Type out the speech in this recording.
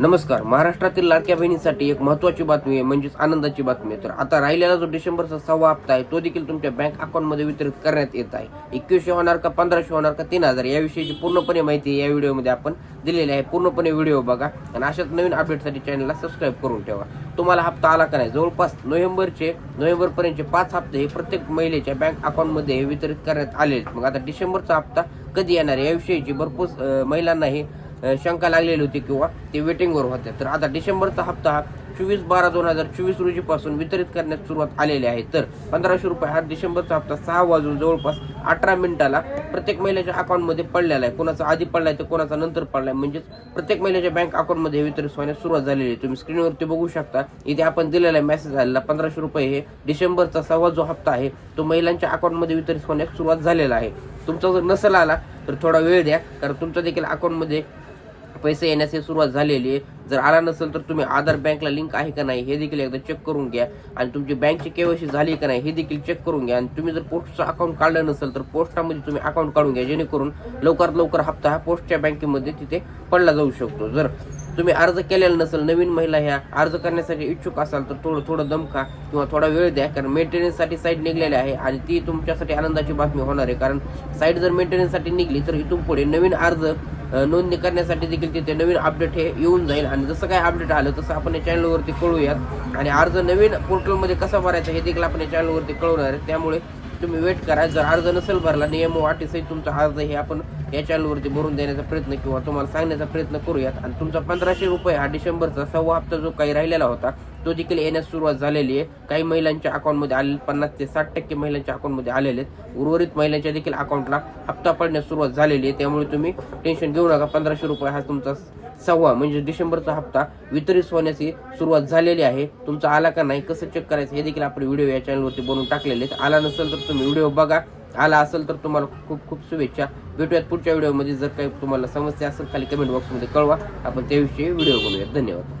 नमस्कार. महाराष्ट्रातील लाडक्या बहिणीसाठी एक महत्वाची बातमी आहे म्हणजेच आनंदाची बातमी आहे. तर आता राहिलेला जो डिसेंबरचा सहावा हप्ता आहे तो देखील तुमच्या बँक अकाउंटमध्ये वितरित करण्यात येत आहे. एकवीसशे होणार का पंधराशे होणार का तीन हजार याविषयीची पूर्णपणे माहिती या व्हिडिओमध्ये आपण दिलेली आहे. पूर्णपणे व्हिडिओ बघा आणि अशाच नवीन अपडेटसाठी चॅनलला सबस्क्राईब करून ठेवा. तुम्हाला हप्ता आला का नाही जवळपास नोव्हेंबरचे नोव्हेंबरपर्यंतचे पाच हप्ते हे प्रत्येक महिलेच्या बँक अकाउंटमध्ये हे वितरित करण्यात आले आहेत. मग आता डिसेंबरचा हप्ता कधी येणार याविषयीची भरपूर महिलांना हे शंका लागलेली होती किंवा ते वेटिंगवर होत्या. तर आता डिसेंबरचा हप्ता हा चोवीस बारा दोन हजार चोवीस रोजीपासून वितरित करण्यास सुरुवात आलेली आहे. तर पंधराशे रुपये हा डिसेंबरचा हप्ता सहा वाजून जवळपास अठरा मिनिटाला प्रत्येक महिलेच्या अकाउंटमध्ये पडलेला आहे. कोणाचा आधी पडलाय तर कोणाचा नंतर पडलाय म्हणजेच प्रत्येक महिलेच्या बँक अकाउंटमध्ये वितरित होण्यास सुरुवात झालेली आहे. तुम्ही स्क्रीनवरती बघू शकता इथे आपण दिलेला मेसेज आलेला पंधराशे रुपये हे डिसेंबरचा सहावा जो हप्ता आहे तो महिलांच्या अकाउंटमध्ये वितरित होण्यास सुरुवात झालेला आहे. तुमचा जर नसेल आला तर थोडा वेळ द्या कारण तुमच्या देखील अकाउंटमध्ये पैसे येण्याची सुरुवात झालेली आहे. जर आला नसेल तर तुम्ही आधार बँकला लिंक आहे का नाही हे देखील एकदा चेक करून घ्या. आणि तुमची बँकची केवायसी झाली का नाही हे देखील चेक करून घ्या. आणि तुम्ही जर पोस्टचं अकाउंट काढलं नसेल तर पोस्टामध्ये तुम्ही अकाउंट काढून घ्या. जेणेकरून लवकरात लवकर हप्ता हा पोस्टच्या बँकेमध्ये तिथे पडला जाऊ शकतो. जर तुम्ही अर्ज केलेला नसेल नवीन महिला ह्या अर्ज करण्यासाठी इच्छुक असाल तर थोडं थोडं दमका किंवा थोडा वेळ द्या. कारण मेंटेनन्ससाठी साईट निघलेली आहे आणि ती तुमच्यासाठी आनंदाची बातमी होणार आहे. कारण साईट जर मेंटेनन्ससाठी निघली तर इथून पुढे नवीन अर्ज नोंदणी करण्यासाठी देखील तिथे नवीन अपडेट हे येऊन जाईल. आणि जसं काय अपडेट आलं तसं आपण या चॅनलवरती कळूयात. आणि अर्ज नवीन पोर्टलमध्ये कसा भरायचा हे देखील आपण या चॅनलवरती कळवणार आहे. त्यामुळे तुम्ही वेट करा. जर अर्ज नसेल भरला नियम व अटीसहित तुमचा अर्ज हे आपण या चॅनलवरती भरून देण्याचा प्रयत्न किंवा तुम्हाला सांगण्याचा प्रयत्न करूयात. आणि तुमचा पंधराशे रुपये हा डिसेंबरचा सव्वा हप्ता जो काही राहिलेला होता तो देखील येण्यास सुरुवात झालेली आहे. काही महिलांच्या अकाउंटमध्ये आलेले पन्नास ते साठ टक्के महिलांच्या अकाउंटमध्ये आलेले आहेत. उर्वरित महिलांच्या देखील अकाउंटला हप्ता पडण्यास सुरुवात झालेली आहे. त्यामुळे तुम्ही टेन्शन घेऊ नका. पंधराशे रुपये हा तुमचा सव्वा म्हणजे डिसेंबरचा हप्ता वितरित होण्याची सुरुवात झालेली आहे. तुमचा आला का नाही कसं चेक करायचं हे देखील आपण व्हिडिओ या चॅनलवरती बनवून टाकलेले आहेत. आला नसेल तर तुम्ही व्हिडिओ बघा. आला असेल तर तुम्हाला खूप खूप शुभेच्छा. भेटूयात पुढच्या व्हिडिओमध्ये जर काही तुम्हाला समस्या असेल खाली कमेंट बॉक्समध्ये कळवा. आपण त्याविषयी व्हिडिओ बनवूयात. धन्यवाद.